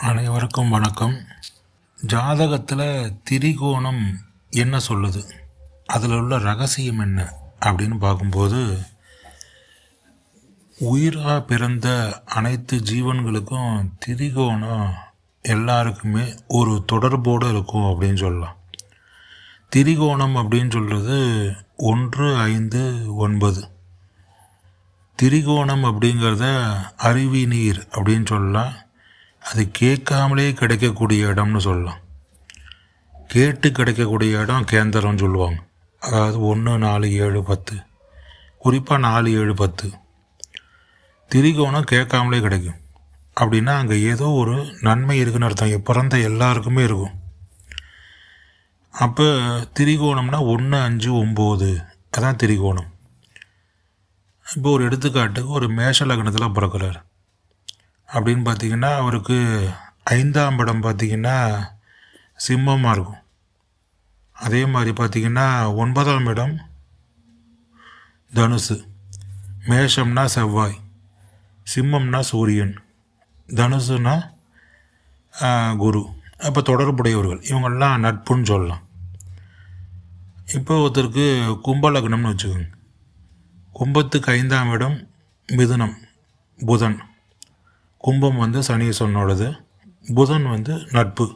அனைவருக்கும் வணக்கம். ஜாதகத்தில் திரிகோணம் என்ன சொல்லுது? அதில் உள்ள ரகசியம் என்ன அப்படின்னு பார்க்கும்போது உயிராக பிறந்த அனைத்து ஜீவன்களுக்கும் திரிகோணம் எல்லாருக்குமே ஒரு தொடர்போடு இருக்கும் அப்படின்னு சொல்லலாம். திரிகோணம் அப்படின்னு சொல்கிறது ஒன்று ஐந்து ஒன்பது. திரிகோணம் அப்படிங்கிறத அருவி நீர் அப்படின்னு சொல்லலாம். அது கேட்காமலே கிடைக்கக்கூடிய இடம்னு சொல்லலாம். கேட்டு கிடைக்கக்கூடிய இடம் கேந்திரம்னு சொல்லுவாங்க. அதாவது ஒன்று நாலு ஏழு பத்து. குறிப்பாக நாலு ஏழு பத்து. திரிகோணம் கேட்காமலே கிடைக்கும். அப்படின்னா அங்கே ஏதோ ஒரு நன்மை இருக்குன்னு அர்த்தம். பிறந்த எல்லாருக்குமே இருக்கும். அப்போ திரிகோணம்னா ஒன்று அஞ்சு ஒம்பது. அதான் திரிகோணம். இப்போ ஒரு எடுத்துக்காட்டுக்கு ஒரு மேஷ லக்னத்தில் பிறக்கிறார். அப்படின்னு பார்த்தீங்கன்னா அவருக்கு ஐந்தாம் படம் பார்த்தீங்கன்னா சிம்மமாக இருக்கும். அதே மாதிரி பார்த்திங்கன்னா ஒன்பதாம் இடம் தனுசு. மேஷம்னா செவ்வாய் சிம்மம்னா சூரியன் தனுசுனா குரு. அப்போ தொடர்புடையவர்கள். இவங்கெல்லாம் நட்புன்னு சொல்லலாம். இப்போ ஒருத்தருக்கு கும்ப லக்னம்னு வச்சுக்கோங்க. கும்பத்துக்கு ஐந்தாம் இடம் மிதுனம் புதன். கும்பம் வந்து சனீஸ்வரனோடது புதன் வந்து நட்பு.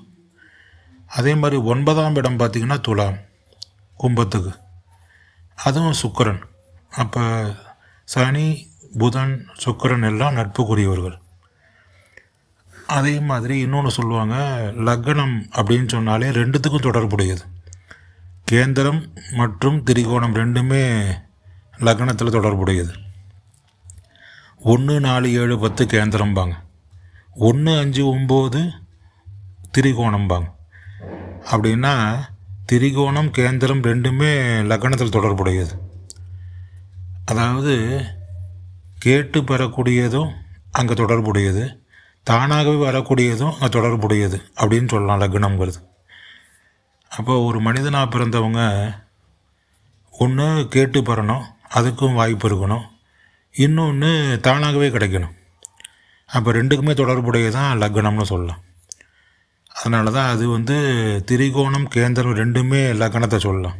அதே மாதிரி ஒன்பதாம் இடம் பார்த்திங்கன்னா துலாம் கும்பத்துக்கு. அதுவும் சுக்கரன். அப்போ சனி புதன் சுக்கிரன் எல்லாம் நட்புக்குரியவர்கள். அதே மாதிரி இன்னொன்று சொல்லுவாங்க லக்னம் அப்படின்னு சொன்னாலே ரெண்டுத்துக்கும் தொடர்புடையது. கேந்திரம் மற்றும் திரிகோணம் ரெண்டுமே லக்னத்தில் தொடர்புடையது. ஒன்று நாலு ஏழு பத்து கேந்திரம்பாங்க. ஒன்று அஞ்சு ஒம்பது திரிகோணம்பாங்க. அப்படின்னா திரிகோணம் கேந்திரம் ரெண்டுமே லக்னத்தில் தொடர்புடையது. அதாவது கேட்டு பெறக்கூடியதும் அங்கே தொடர்புடையது. தானாகவே வரக்கூடியதும் அங்கே தொடர்புடையது அப்படின்னு சொல்லலாம் லக்னம்ங்கிறது. அப்போ ஒரு மனிதனாக பிறந்தவங்க ஒன்று கேட்டு பெறணும் அதுக்கும் வாய்ப்பு இருக்கணும். இன்னொன்று தானாகவே கிடைக்கணும். அப்போ ரெண்டுக்குமே தொடர்புடைய தான் லக்னம்னு சொல்லலாம். அதனால தான் அது வந்து திரிகோணம் கேந்திரம் ரெண்டுமே லக்னத்தை சொல்லலாம்.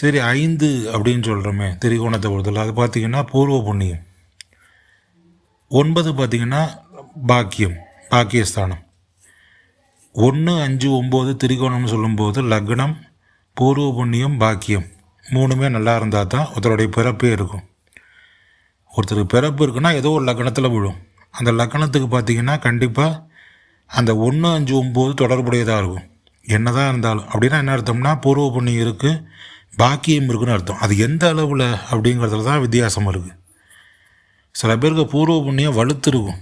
சரி ஐந்து அப்படின்னு சொல்கிறோமே திரிகோணத்தை பொறுத்தல அது பார்த்திங்கன்னா பூர்வ புண்ணியம். ஒன்பது பார்த்திங்கன்னா பாக்கியம் பாக்கியஸ்தானம். ஒன்று அஞ்சு ஒம்பது திரிகோணம்னு சொல்லும்போது லக்னம் பூர்வ புண்ணியம் பாக்கியம். மூணுமே நல்லா இருந்தால் தான் ஒருத்தருடைய பிறப்பே இருக்கும். ஒருத்தருக்கு பிறப்பு இருக்குன்னா ஏதோ ஒரு லக்னத்தில் விழும். அந்த லக்னத்துக்கு பார்த்தீங்கன்னா கண்டிப்பாக அந்த ஒன்று அஞ்சு ஒம்பது தொடர்புடையதாக இருக்கும். என்னதான் இருந்தாலும். அப்படின்னா என்ன அர்த்தம்னா பூர்வ புண்ணியம் இருக்குது பாக்கியம் இருக்குன்னு அர்த்தம். அது எந்த அளவில் அப்படிங்கிறதுல தான் வித்தியாசம் இருக்குது சில பேருக்கு பூர்வ புண்ணியம் வலுத்து இருக்கும்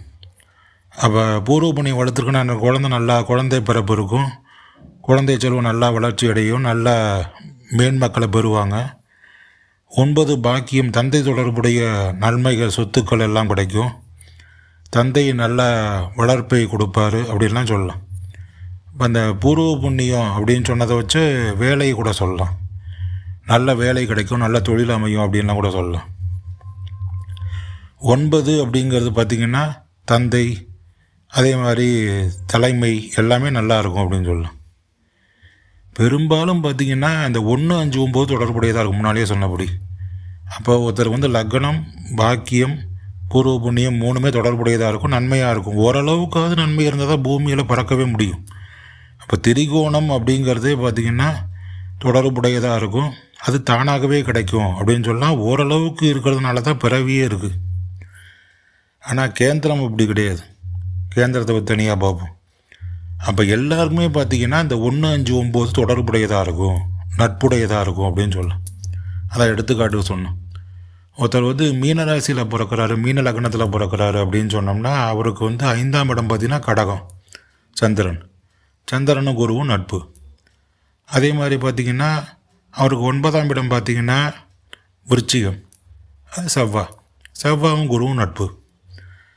அப்போ பூர்வ புண்ணியம் வளர்த்துருக்குன்னா அந்த குழந்தை நல்லா குழந்தை பிறப்பு இருக்கும். குழந்தை செல்வம் நல்லா வளர்ச்சி அடையும் நல்லா மேன்மக்களை பெறுவாங்க. ஒன்பது பாக்கியம் தந்தை தொடர்புடைய நன்மைகள் சொத்துக்கள் எல்லாம் கிடைக்கும். தந்தை நல்ல வளர்ப்பை கொடுப்பாரு அப்படின்லாம் சொல்லலாம். இப்போ அந்த பூர்வ புண்ணியம் அப்படின்னு சொன்னதை வச்சு வேலையை கூட சொல்லலாம். நல்ல வேலை கிடைக்கும் நல்ல தொழில் அமையும் அப்படின்லாம் கூட சொல்லலாம். ஒன்பது அப்படிங்கிறது பார்த்திங்கன்னா தந்தை அதே மாதிரி தலைமை எல்லாமே நல்லா இருக்கும் அப்படின்னு சொல்லலாம். பெரும்பாலும் பார்த்திங்கன்னா அந்த ஒன்று அஞ்சு ஒம்பது தொடர்புடையதாக இருக்கும். முன்னாலேயே சொன்னபடி. அப்போ ஒருத்தர் வந்து லக்னம் பாக்கியம் பூர்வ புண்ணியம் மூணுமே தொடர்புடையதாக இருக்கும் நன்மையாக இருக்கும். ஓரளவுக்காவது நன்மை இருந்தால் தான் பூமியில் பறக்கவே முடியும். அப்போ திரிகோணம் அப்படிங்கிறதே பார்த்திங்கன்னா தொடர்புடையதாக இருக்கும். அது தானாகவே கிடைக்கும் அப்படின்னு சொன்னால் ஓரளவுக்கு இருக்கிறதுனால தான் பிறவியே இருக்குது ஆனால் கேந்திரம் அப்படி கிடையாது. கேந்திரத்தை தனியாக பார்ப்போம். அப்போ எல்லாருக்குமே பார்த்தீங்கன்னா இந்த ஒன்று அஞ்சு ஒம்பது தொடர்புடையதாக இருக்கும். நட்புடையதாக இருக்கும் அப்படின்னு சொல்லலாம். அதான் எடுத்துக்காட்டு சொன்னோம் ஒருத்தர் வந்து மீனராசியில் பிறக்கிறாரு மீன லக்னத்தில் பிறக்கிறாரு அப்படின்னு சொன்னோம்னா அவருக்கு வந்து ஐந்தாம் இடம் பார்த்தீங்கன்னா கடகம் சந்திரன். சந்திரனும் குருவும் நட்பு. அதே மாதிரி பார்த்தீங்கன்னா அவருக்கு ஒன்பதாம் இடம் பார்த்தீங்கன்னா விருச்சிகம் அது செவ்வாய் செவ்வாவும் குருவும் நட்பு.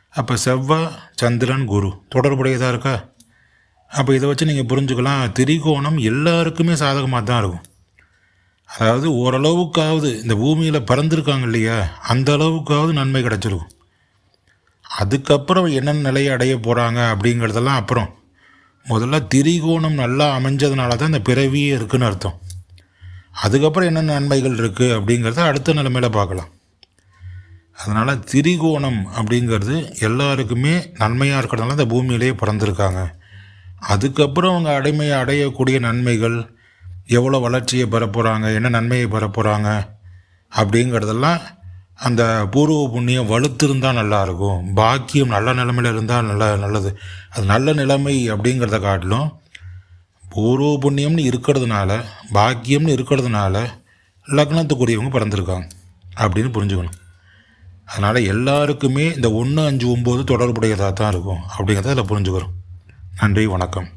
அப்போ செவ்வாய் சந்திரன் குரு. தொடர்புடையதாக இருக்கா? அப்போ இதை வச்சு நீங்கள் புரிஞ்சுக்கலாம். திரிகோணம் எல்லாருக்குமே சாதகமாக தான் இருக்கும். அதாவது ஓரளவுக்காவது இந்த பூமியில் பறந்துருக்காங்க இல்லையா? அந்த அளவுக்காவது நன்மை கிடச்சிருக்கும். அதுக்கப்புறம் என்னென்ன நிலையை அடைய போகிறாங்க அப்படிங்கிறதெல்லாம் அப்புறம். முதல்ல திரிகோணம் நல்லா அமைஞ்சதுனால தான் இந்த பிறவியே இருக்குன்னு அர்த்தம். அதுக்கப்புறம் என்னென்ன நன்மைகள் இருக்குது அப்படிங்கிறத அடுத்த நிலைமையில் பார்க்கலாம். அதனால் திரிகோணம் அப்படிங்கிறது எல்லாருக்குமே நன்மையாக இருக்கிறதுனால இந்த பூமியிலேயே பிறந்திருக்காங்க. அதுக்கப்புறம் அவங்க அடைமையை அடையக்கூடிய நன்மைகள் எவ்வளோ வளர்ச்சியை பெற போகிறாங்க என்ன நன்மையை பெற போகிறாங்க அப்படிங்கிறதெல்லாம் அந்த பூர்வ புண்ணியம் வலுத்திருந்தால் நல்லாயிருக்கும் பாக்கியம் நல்ல நிலமையில் இருந்தால் நல்ல நல்லது. அது நல்ல நிலைமை அப்படிங்கிறத காட்டிலும் பூர்வ புண்ணியம்னு இருக்கிறதுனால பாக்கியம்னு இருக்கிறதுனால லக்னத்துக்குரியவங்க பிறந்திருக்காங்க அப்படின்னு புரிஞ்சுக்கணும். அதனால் எல்லாருக்குமே இந்த ஒன்று அஞ்சு ஒம்பது தொடர்புடையதாக தான் இருக்கும் அப்படிங்கிறத அதில் புரிஞ்சுக்கிறோம். நன்றி வணக்கம்.